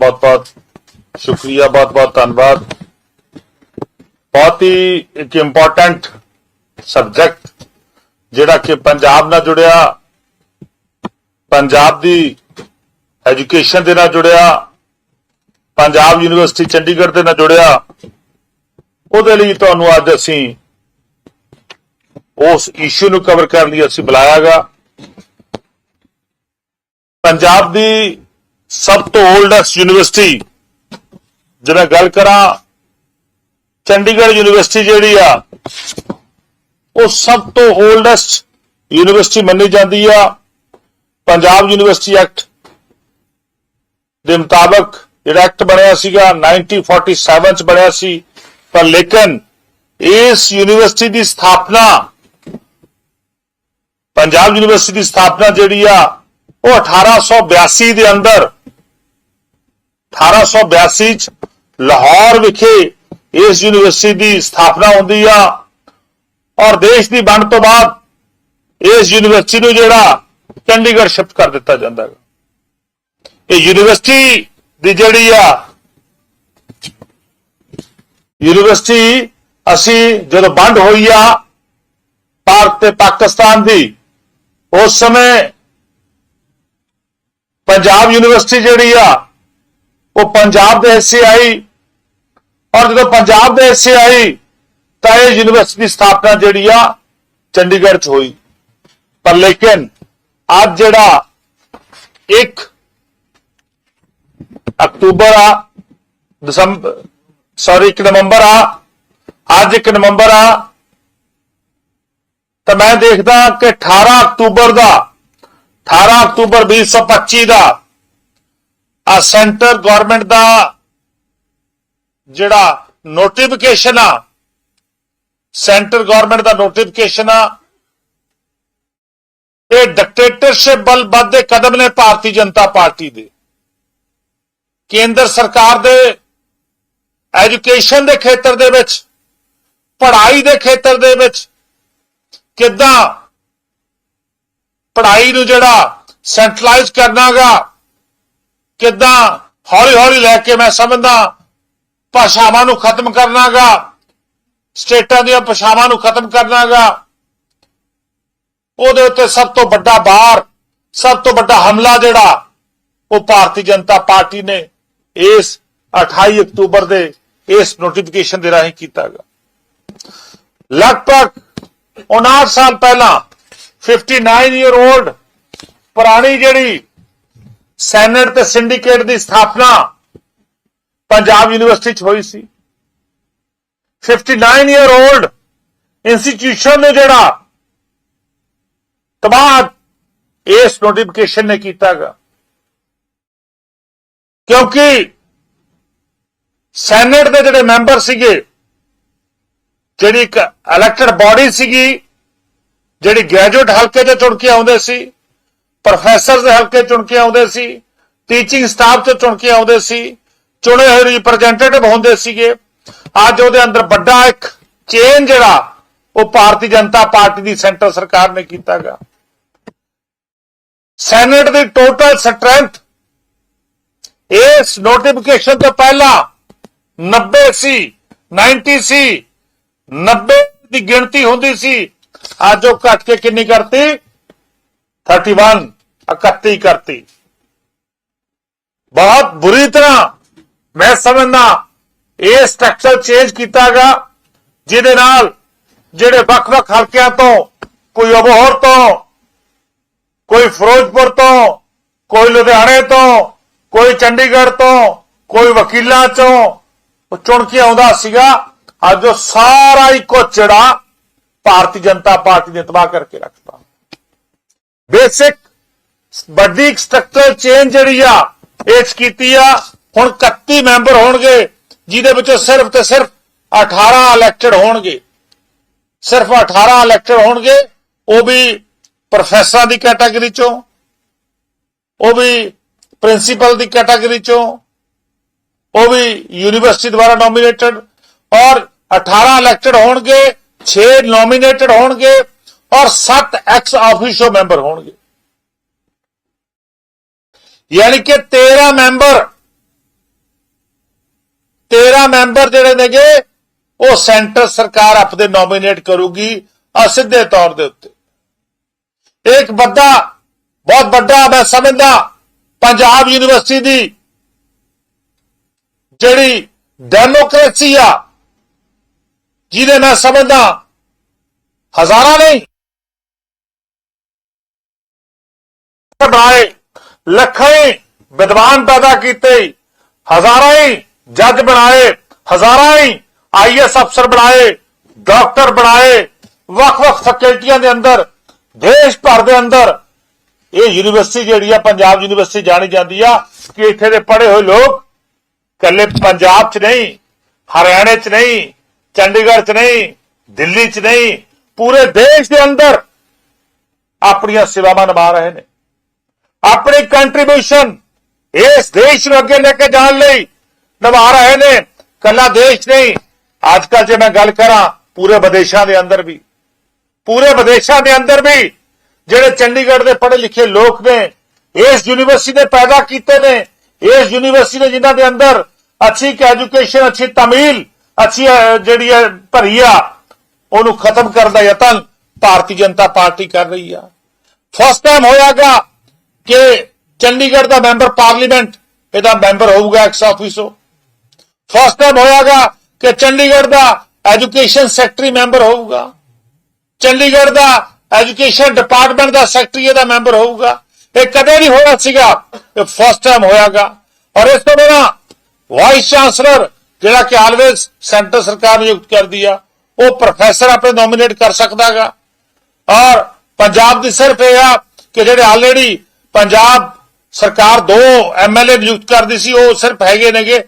ਬਹੁਤ ਬਹੁਤ ਸ਼ੁਕਰੀਆ ਬਹੁਤ ਬਹੁਤ ਧੰਨਵਾਦ। ਬਹੁਤ ਹੀ ਇੱਕ ਇੰਪੋਰਟੈਂਟ ਸਬਜੈਕਟ ਜਿਹੜਾ ਕਿ ਪੰਜਾਬ ਨਾਲ ਜੁੜਿਆ, ਪੰਜਾਬ ਦੀ ਐਜੂਕੇਸ਼ਨ ਦੇ ਨਾਲ ਜੁੜਿਆ, ਪੰਜਾਬ ਯੂਨੀਵਰਸਿਟੀ ਚੰਡੀਗੜ੍ਹ ਦੇ ਨਾਲ ਜੁੜਿਆ, ਉਹਦੇ ਲਈ ਤੁਹਾਨੂੰ ਅੱਜ ਅਸੀਂ ਉਸ ਇਸ਼ੂ ਨੂੰ ਕਵਰ ਕਰਨ ਲਈ ਅਸੀਂ ਬੁਲਾਇਆਗਾ। ਪੰਜਾਬ ਦੀ ਸਭ ਤੋਂ 올ਡੈਸਟ ਯੂਨੀਵਰਸਿਟੀ ਜੇ ਮੈਂ ਗੱਲ ਕਰਾਂ, ਚੰਡੀਗੜ੍ਹ ਯੂਨੀਵਰਸਿਟੀ ਜਿਹੜੀ ਆ, ਉਹ ਸਭ ਤੋਂ 올ਡੈਸਟ ਯੂਨੀਵਰਸਿਟੀ ਮੰਨੀ ਜਾਂਦੀ ਆ, ਪੰਜਾਬ ਯੂਨੀਵਰਸਿਟੀ ਐਕਟ ਦੇ ਮੁਤਾਬਕ ਜਿਹੜਾ ਐਕਟ ਬਣਿਆ ਸੀਗਾ 1947 ਚ ਬਣਿਆ ਸੀ, ਪਰ ਲੇਕਿਨ ਇਸ ਯੂਨੀਵਰਸਿਟੀ ਦੀ ਸਥਾਪਨਾ, ਪੰਜਾਬ ਯੂਨੀਵਰਸਿਟੀ ਦੀ ਸਥਾਪਨਾ ਜਿਹੜੀ ਆ, ਉਹ 1882 ਦੇ ਅੰਦਰ 1882 ਚ ਲਾਹੌਰ ਵਿਖੇ ਇਸ ਯੂਨੀਵਰਸਿਟੀ ਦੀ ਸਥਾਪਨਾ ਹੁੰਦੀ ਆ ਔਰ ਦੇਸ਼ ਦੀ ਵੰਡ ਤੋਂ ਬਾਅਦ ਇਸ ਯੂਨੀਵਰਸਿਟੀ ਨੂੰ ਜਿਹੜਾ ਚੰਡੀਗੜ੍ਹ ਸ਼ਿਫਟ ਕਰ ਦਿੱਤਾ ਜਾਂਦਾ ਹੈ ਇਹ ਯੂਨੀਵਰਸਿਟੀ ਦੀ ਜਿਹੜੀ ਆ, ਯੂਨੀਵਰਸਿਟੀ ਅਸੀਂ ਜਦੋਂ ਵੰਡ ਹੋਈ ਆ, ਭਾਰਤ ਤੇ ਪਾਕਿਸਤਾਨ ਦੀ, ਉਸ ਸਮੇਂ ਪੰਜਾਬ ਯੂਨੀਵਰਸਿਟੀ ਜਿਹੜੀ ਆ ਉਹ ਪੰਜਾਬ ਦੇ ਹਿੱਸੇ ਆਈ ਔਰ ਜਦੋਂ ਪੰਜਾਬ ਦੇ ਹਿੱਸੇ ਆਈ ਤਾਂ ਇਹ ਯੂਨੀਵਰਸਿਟੀ ਦੀ ਸਥਾਪਨਾ ਜਿਹੜੀ ਆ, ਚੰਡੀਗੜ੍ਹ 'ਚ ਹੋਈ। ਪਰ ਲੇਕਿਨ ਅੱਜ ਜਿਹੜਾ 1 ਅਕਤੂਬਰ ਆ ਦਸੰਬਰ ਸੌਰੀ 1 ਨਵੰਬਰ ਆ, ਅੱਜ 1 ਨਵੰਬਰ ਆ, ਤਾਂ ਮੈਂ ਦੇਖਦਾ ਕਿ 18 ਅਕਤੂਬਰ ਦਾ 18 ਅਕਤੂਬਰ 2025 ਦਾ ਆ ਸੈਂਟਰ ਗਵਰਨਮੈਂਟ ਦਾ ਜਿਹੜਾ ਨੋਟੀਫਿਕੇਸ਼ਨ ਆ, ਸੈਂਟਰ ਗਵਰਨਮੈਂਟ ਦਾ ਨੋਟੀਫਿਕੇਸ਼ਨ ਆ, ਇਹ ਡਿਕਟੇਟਰਸ਼ਿਪ ਬਲ ਵੱਧਦੇ ਕਦਮ ਨੇ ਭਾਰਤੀ ਜਨਤਾ ਪਾਰਟੀ ਦੇ। ਕੇਂਦਰ ਸਰਕਾਰ ਦੇ ਐਜੂਕੇਸ਼ਨ ਦੇ ਖੇਤਰ ਦੇ ਵਿੱਚ, ਪੜ੍ਹਾਈ ਦੇ ਖੇਤਰ ਦੇ ਵਿੱਚ ਕਿੱਦਾਂ ਪੜ੍ਹਾਈ ਨੂੰ ਜਿਹੜਾ ਸੈਂਟਰਲਾਈਜ਼ ਕਰਨਾਗਾ ਕਿੱਦਾਂ ਹੌਲੀ ਹੌਲੀ ਲੈ ਕੇ ਮੈਂ ਸਮਝਦਾ ਭਾਸ਼ਾਵਾਂ ਨੂੰ ਖਤਮ ਕਰਨਾਗਾ, ਸਟੇਟਾਂ ਦੀਆਂ ਭਾਸ਼ਾਵਾਂ ਨੂੰ ਖਤਮ ਕਰਨਾਗਾ। ਉਹਦੇ ਉੱਤੇ ਸਭ ਤੋਂ ਵੱਡਾ ਬਾਰ, ਸਭ ਤੋਂ ਵੱਡਾ ਹਮਲਾ ਜਿਹੜਾ ਉਹ ਭਾਰਤੀ ਜਨਤਾ ਪਾਰਟੀ ਨੇ ਇਸ 28 ਅਕਤੂਬਰ ਦੇ ਇਸ ਨੋਟੀਫਿਕੇਸ਼ਨ ਦੇ ਰਾਹੀਂ ਕੀਤਾਗਾ। ਲਗਭਗ 59 ਸਾਲ ਪਹਿਲਾਂ 59 ਈਅਰ 올ਡ ਪੁਰਾਣੀ ਜਿਹੜੀ ਸੈਨੇਟ ਤੇ ਸਿੰਡੀਕੇਟ ਦੀ ਸਥਾਪਨਾ ਪੰਜਾਬ ਯੂਨੀਵਰਸਿਟੀ 'ਚ ਹੋਈ ਸੀ। 59 ਇਅਰ 올ਡ ਇੰਸਟੀਟਿਊਸ਼ਨ ਨੇ ਜਿਹੜਾ ਤਬਾਹ ਇਸ ਨੋਟੀਫਿਕੇਸ਼ਨ ਨੇ ਕੀਤਾਗਾ। ਕਿਉਂਕਿ ਸੈਨੇਟ ਦੇ ਜਿਹੜੇ ਮੈਂਬਰ ਸੀਗੇ, ਜਿਹੜੀ ਇੱਕ ਇਲੈਕਟਡ ਬਾਡੀ ਸੀਗੀ, ਜਿਹੜੀ ਗ੍ਰੈਜੂਏਟ ਹਲਕੇ ਤੋਂ ਚੁਣ ਕੇ ਆਉਂਦੇ ਸੀ ਪ੍ਰੋਫੈਸਰ ਦੇ ਹਲਕੇ ਚੁਣ ਕੇ ਆਉਂਦੇ ਸੀ, ਟੀਚਿੰਗ ਸਟਾਫ ਤੋਂ ਚੁਣ ਕੇ ਆਉਂਦੇ ਸੀ, ਚੁਣੇ ਹੋਏ ਰਿਪਰੈਜ਼ੈਂਟੇਟਿਵ ਹੁੰਦੇ ਸੀਗੇ। ਅੱਜ ਉਹਦੇ ਅੰਦਰ ਵੱਡਾ ਇੱਕ ਚੇਂਜ ਜਿਹੜਾ, ਉਹ ਭਾਰਤੀ ਜਨਤਾ ਪਾਰਟੀ ਦੀ ਸੈਂਟਰ ਸਰਕਾਰ ਨੇ ਕੀਤਾਗਾ। ਸੈਨੇਟ ਦੀ ਟੋਟਲ ਸਟਰੈਂਥ ਇਸ ਨੋਟੀਫਿਕੇਸ਼ਨ ਤੋਂ ਪਹਿਲਾਂ 90 ਸੀ 90 ਸੀ 90 ਦੀ ਗਿਣਤੀ ਹੁੰਦੀ ਸੀ। ਅੱਜ ਉਹ ਘਟ ਕੇ ਕਿੰਨੀ ਕਰਤੀ? 31 31 ਕਰਤੀ। ਬਹੁਤ ਬੁਰੀ ਤਰ੍ਹਾਂ ਮੈਂ ਸਮਝਦਾ, ਇਹ ਸਟਰਕਚਰ ਚੇਂਜ ਕੀਤਾਗਾ ਜਿਹਦੇ ਨਾਲ ਜਿਹੜੇ ਵੱਖ-ਵੱਖ ਹਲਕਿਆਂ ਤੋਂ, ਕੋਈ ਅਬੋਹਰ ਤੋਂ, ਕੋਈ ਫਿਰੋਜ਼ਪੁਰ ਤੋਂ, ਕੋਈ ਲੁਧਿਆਣੇ ਤੋਂ, ਕੋਈ ਚੰਡੀਗੜ੍ਹ ਤੋਂ, ਕੋਈ ਵਕੀਲਾਂ ਚੋਂ, ਉਹ ਚੁਣ ਕੇ ਆਉਂਦਾ ਸੀਗਾ, ਅੱਜ ਉਹ ਸਾਰਾ ਹੀ ਕੋਚੜਾ ਭਾਰਤੀ ਜਨਤਾ ਪਾਰਟੀ ਨੇ ਤਬਾਹ ਕਰਕੇ ਰੱਖਤਾ। ਬੇਸਿਕ ਵੱਡੀ ਸਟਰਕਚਰ ਚੇਂਜ ਜਿਹੜੀ ਆ ਇਹ 'ਚ ਕੀਤੀ ਆ, ਹੁਣ 31 ਮੈਂਬਰ ਹੋਣਗੇ, ਜਿਹਦੇ ਵਿੱਚੋਂ ਸਿਰਫ ਤੇ ਸਿਰਫ 18 ਇਲੈਕਟਡ ਹੋਣਗੇ। ਸਿਰਫ 18 ਇਲੈਕਟਡ ਹੋਣਗੇ, ਉਹ ਵੀ ਪ੍ਰੋਫੈਸਰਾਂ ਦੀ ਕੈਟਾਗਰੀ ਚੋਂ, ਉਹ ਵੀ ਪ੍ਰਿੰਸੀਪਲ ਦੀ ਕੈਟਾਗਰੀ ਚੋਂ, ਉਹ ਵੀ ਯੂਨੀਵਰਸਿਟੀ ਦੁਆਰਾ ਨੋਮੀਨੇਟਡ ਔਰ 18 ਇਲੈਕਟਡ ਹੋਣਗੇ 6 ਨੋਮੀਨੇਟਡ ਹੋਣਗੇ, ਔਰ 7 ਐਕਸ ਆਫੀਸ਼ੋ ਮੈਂਬਰ ਹੋਣਗੇ। ਯਾਨੀ ਕਿ 13 ਮੈਂਬਰ ਮੈਂਬਰ ਜਿਹੜੇ ਨੇਗੇ, ਉਹ ਸੈਂਟਰ ਸਰਕਾਰ ਆਪਦੇ ਨੋਮੀਨੇਟ ਕਰੂਗੀ ਅਸਿੱਧੇ ਤੌਰ ਦੇ ਉੱਤੇ। ਇੱਕ ਵੱਡਾ, ਬਹੁਤ ਵੱਡਾ ਮੈਂ ਸਮਝਦਾ, ਪੰਜਾਬ ਯੂਨੀਵਰਸਿਟੀ ਦੀ ਜਿਹੜੀ ਡੈਮੋਕ੍ਰੇਸੀ ਆ, ਜਿਹਦੇ ਮੈਂ ਸਮਝਦਾ, ਹਜ਼ਾਰਾਂ ਨਹੀਂ। ਬਣਾਏ। ਲੱਖਾਂ ਹੀ ਵਿਦਵਾਨ ਪੈਦਾ ਕੀਤੇ, ਹਜ਼ਾਰਾਂ ਹੀ ਜੱਜ ਬਣਾਏ, ਹਜ਼ਾਰਾਂ ਹੀ ਆਈਐਸ ਅਫਸਰ ਬਣਾਏ, ਡਾਕਟਰ ਬਣਾਏ, ਵੱਖ-ਵੱਖ ਫੈਕਲਟੀਆਂ ਦੇ ਅੰਦਰ, ਦੇਸ਼ ਭਰ ਦੇ ਅੰਦਰ। ਇਹ ਯੂਨੀਵਰਸਿਟੀ ਜਿਹੜੀ ਆ, ਪੰਜਾਬ ਯੂਨੀਵਰਸਿਟੀ ਜਾਣੀ ਜਾਂਦੀ ਆ, ਕਿ ਇੱਥੇ ਦੇ ਪੜ੍ਹੇ ਹੋਏ ਲੋਕ ਕੱਲੇ ਪੰਜਾਬ 'ਚ ਨਹੀਂ, ਹਰਿਆਣੇ 'ਚ ਨਹੀਂ, ਚੰਡੀਗੜ੍ਹ 'ਚ ਨਹੀਂ, ਦਿੱਲੀ 'ਚ ਨਹੀਂ, ਪੂਰੇ ਦੇਸ਼ ਦੇ ਅੰਦਰ ਆਪਣੀਆਂ ਸੇਵਾਵਾਂ ਨਿਭਾ ਰਹੇ ਨੇ। ਆਪਣੀ ਕੰਟਰੀਬਿਊਸ਼ਨ ਇਸ ਦੇਸ਼ ਨੂੰ ਅੱਗੇ ਲੈ ਕੇ ਜਾਣ ਲਈ ਨਿਭਾ ਰਹੇ ਨੇ ਕੱਲਾ ਦੇਸ਼ ਨਹੀਂ। ਅੱਜ ਕੱਲ ਜੇ ਮੈਂ ਗੱਲ ਕਰਾਂ, ਪੂਰੇ ਵਿਦੇਸ਼ਾਂ ਦੇ ਅੰਦਰ ਵੀ, ਪੂਰੇ ਵਿਦੇਸ਼ਾਂ ਦੇ ਅੰਦਰ ਵੀ ਜਿਹੜੇ ਚੰਡੀਗੜ੍ਹ ਦੇ ਪੜ੍ਹੇ ਲਿਖੇ ਲੋਕ ਨੇ, ਇਸ ਯੂਨੀਵਰਸਿਟੀ ਨੇ ਪੈਦਾ ਕੀਤੇ ਨੇ, ਇਸ ਯੂਨੀਵਰਸਿਟੀ ਨੇ ਜਿਨ੍ਹਾਂ ਦੇ ਅੰਦਰ ਅੱਛੀ ਐਜੂਕੇਸ਼ਨ ਅੱਛੀ ਤਮੀਲ, ਅੱਛੀ ਜਿਹੜੀ ਹੈ ਭਰੀ ਆ, ਉਹਨੂੰ ਖਤਮ ਕਰਨ ਦਾ ਯਤਨ ਭਾਰਤੀ ਜਨਤਾ ਪਾਰਟੀ ਕਰ ਰਹੀ ਆ। ਫਸਟ ਟਾਈਮ ਹੋਇਆਗਾ ਕਿ ਚੰਡੀਗੜ੍ਹ ਦਾ ਮੈਂਬਰ ਪਾਰਲੀਮੈਂਟ, ਇਹਦਾ ਮੈਂਬਰ ਹੋਊਗਾ ਐਕਸ ਆਫਿਸੋ ਫਸਟ ਟਾਈਮ ਹੋਇਆਗਾ ਕਿ ਚੰਡੀਗੜ੍ਹ ਦਾ ਐਜੂਕੇਸ਼ਨ ਸੈਕਟਰੀ ਮੈਂਬਰ ਹੋਊਗਾ। ਚੰਡੀਗੜ੍ਹ ਦਾ ਐਜੂਕੇਸ਼ਨ ਡਿਪਾਰਟਮੈਂਟ ਦਾ ਸੈਕਟਰੀ ਇਹਦਾ ਮੈਂਬਰ ਹੋਊਗਾ। ਇਹ ਕਦੇ ਨਹੀਂ ਹੋਇਆ ਸੀਗਾ, ਇਹ ਫਸਟ ਟਾਈਮ ਹੋਇਆਗਾ। ਔਰ ਇਸ ਤੋਂ ਬਿਨਾਂ ਵਾਈਸ ਚਾਂਸਲਰ ਜਿਹੜਾ ਕਿ ਆਲਵੇਜ਼ ਸੈਂਟਰ ਸਰਕਾਰ ਨਿਯੁਕਤ ਕਰਦੀ ਆ, ਉਹ ਪ੍ਰੋਫੈਸਰ ਆਪਣੇ ਨੋਮੀਨੇਟ ਕਰ ਸਕਦਾਗਾ। ਔਰ ਪੰਜਾਬ ਦੀ ਸਿਰਫ ਇਹ ਆ ਕਿ ਜਿਹੜੇ ਆਲਰੇਡੀ ਪੰਜਾਬ ਸਰਕਾਰ ਦੋ ਐਮਐਲਏ ਨਿਯੁਕਤ ਕਰਦੀ ਸੀ ਉਹ ਸਿਰਫ ਹੈਗੇ ਨੇਗੇ।